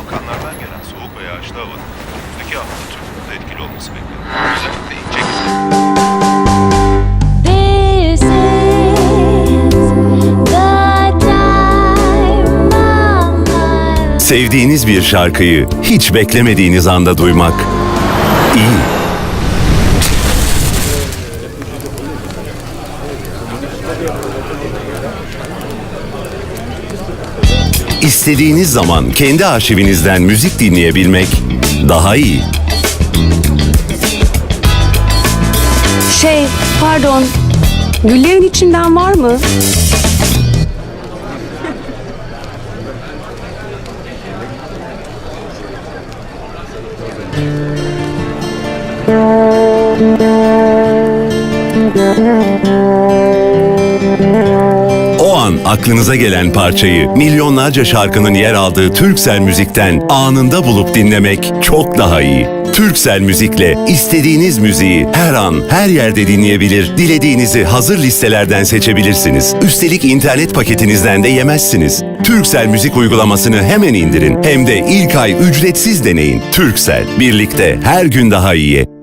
Balkanlardan gelen soğuk ve yağışlı havanın önümüzdeki hafta Türkiye'de etkili olması bekleniyor. Özellikle ince. Sevdiğiniz bir şarkıyı hiç beklemediğiniz anda duymak iyi. İstediğiniz zaman kendi arşivinizden müzik dinleyebilmek daha iyi. Şey, pardon. Güllerin içinden var mı? Aklınıza gelen parçayı milyonlarca şarkının yer aldığı Türksel Müzik'ten anında bulup dinlemek çok daha iyi. Türksel Müzik'le istediğiniz müziği her an, her yerde dinleyebilir, dilediğinizi hazır listelerden seçebilirsiniz. Üstelik internet paketinizden de yemezsiniz. Türksel Müzik uygulamasını hemen indirin. Hem de ilk ay ücretsiz deneyin. Türksel, birlikte her gün daha iyiye.